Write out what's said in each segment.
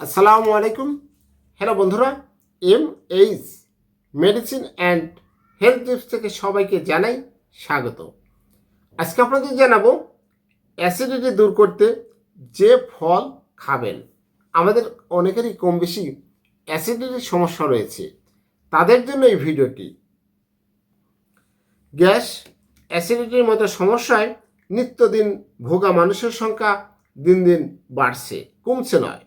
আসসালামু আলাইকুম। হ্যালো বন্ধুরা M H medicine and health tips থেকে সবাইকে জানাই স্বাগত। আজকে আপনাদের জানাব অ্যাসিডিটি দূর করতে যে ফল খাবেন। আমাদের অনেকেরই কম বেশি অ্যাসিডিটির সমস্যা রয়েছে। তাদের জন্য এই ভিডিওটি। গ্যাস অ্যাসিডিটির মতো সমস্যায় নিত্যদিন ভোগা মানুষের সংখ্যা দিন দিন বাড়ছে, কমছে নয়।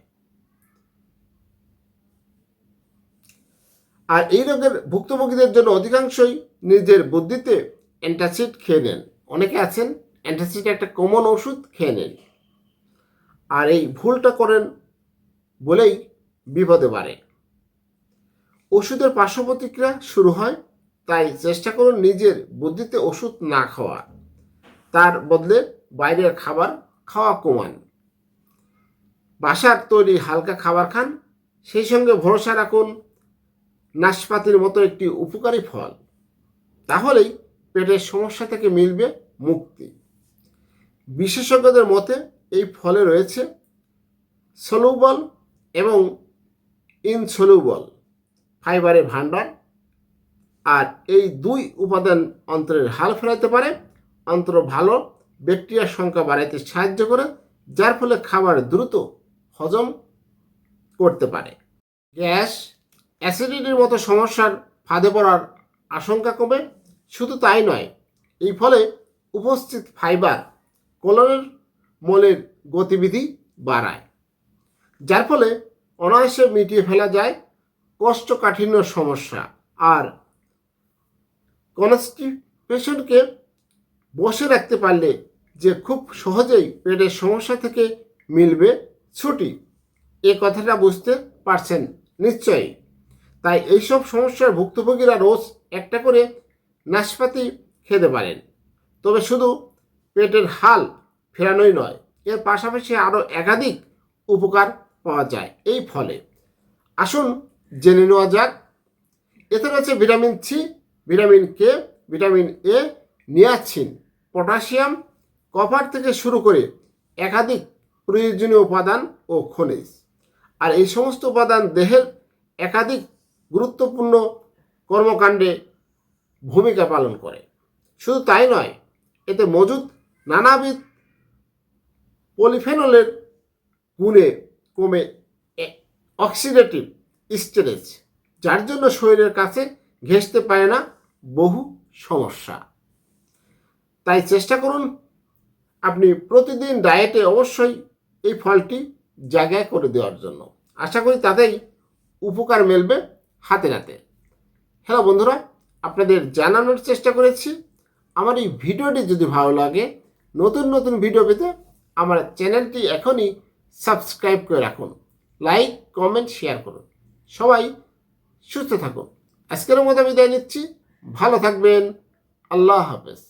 আর এই রোগের ভুক্তভোগীদের জন্য অধিকাংশই নিজের বুদ্ধিতে অ্যান্টাসিড খেয়ে নেন। অনেকে আছেন অ্যান্টাসিড একটা কমন ওষুধ খেয়ে নেন। আর এই ভুলটা করেন বলেই বিপদে বাড়ে। ওষুধের পার্শ্ব প্রতিক্রিয়া শুরু হয়, তাই চেষ্টা করুন নিজের বুদ্ধিতে ওষুধ না খাওয়া। তার বদলে বাইরের খাবার খাওয়া কমান। বাসার তৈরি হালকা খাবার খান, সেই সঙ্গে ভরসা রাখুন নাশপাতির মতো একটি উপকারী ফল। তাহলেই পেটের সমস্যা থেকে মিলবে মুক্তি। বিশেষজ্ঞদের মতে এই ফলে রয়েছে সলুবল এবং ইনসলুবল, ফাইবারের ভাণ্ডার। আর এই দুই উপাদান অন্তরের হাল ফেরাতে পারে। অন্তর ভালো, ব্যাকটেরিয়ার সংখ্যা বাড়াইতে সাহায্য করে, যার ফলে খাবার দ্রুত হজম করতে পারে। গ্যাস অ্যাসিডিটির মতো সমস্যার ফাঁদে পড়ার আশঙ্কা কমে, শুধু তাই নয় এই ফলে উপস্থিত ফাইবার কোলনের মলের গতিবিধি বাড়ায়, যার ফলে অনায়াসে মিটিয়ে ফেলা যায় কোষ্ঠকাঠিন্য সমস্যা আর কনস্টিপেশনকে বসে রাখতে পারলে যে খুব সহজেই পেটের সমস্যা থেকে মিলবে, ছুটি। এ কথাটা বুঝতে পারছেন নিশ্চয়ই। তাই এইসব সমস্যার ভুক্তভোগীরা রোজ একটা করে নাশপাতি খেতে পারেন। তবে শুধু পেটের হাল ফেরানোই নয়, এর পাশাপাশি আরও একাধিক উপকার পাওয়া যায় এই ফলে। আসুন জেনে নেওয়া যাক। এতে রয়েছে vitamin C, vitamin K, vitamin A niacin potassium, copper থেকে শুরু করে একাধিক প্রয়োজনীয় উপাদান ও খনিজ। আর এই সমস্ত উপাদান দেহের একাধিক গুরুত্বপূর্ণ কর্মকাণ্ডে ভূমিকা পালন করে। শুধু তাই নয়, এতে মজুদ নানাবিধ পলিফেনলের গুণে কমে অক্সিডেটিভ স্টেরেজ যার জন্য শরীরের কাছে ঘেঁষতে পারে না বহু সমস্যা। তাই চেষ্টা করুন, আপনি প্রতিদিন ডায়েটে অবশ্যই এই ফলটি জায়গায় করে দেওয়ার জন্য। আশা করি তাতেই উপকার মেলবে। হাতে নাতে। হ্যালো বন্ধুরা, আপনাদের জানানোর চেষ্টা করেছি। আমার এই ভিডিওটি যদি ভালো লাগে, নতুন নতুন ভিডিও পেতে আমার চ্যানেলটি এখনই সাবস্ক্রাইব করে রাখুন। লাইক, কমেন্ট, শেয়ার করুন। সবাই সুস্থ থাকুন। আজকের মতো বিদায় নিচ্ছি। ভালো থাকবেন। আল্লাহ হাফেজ।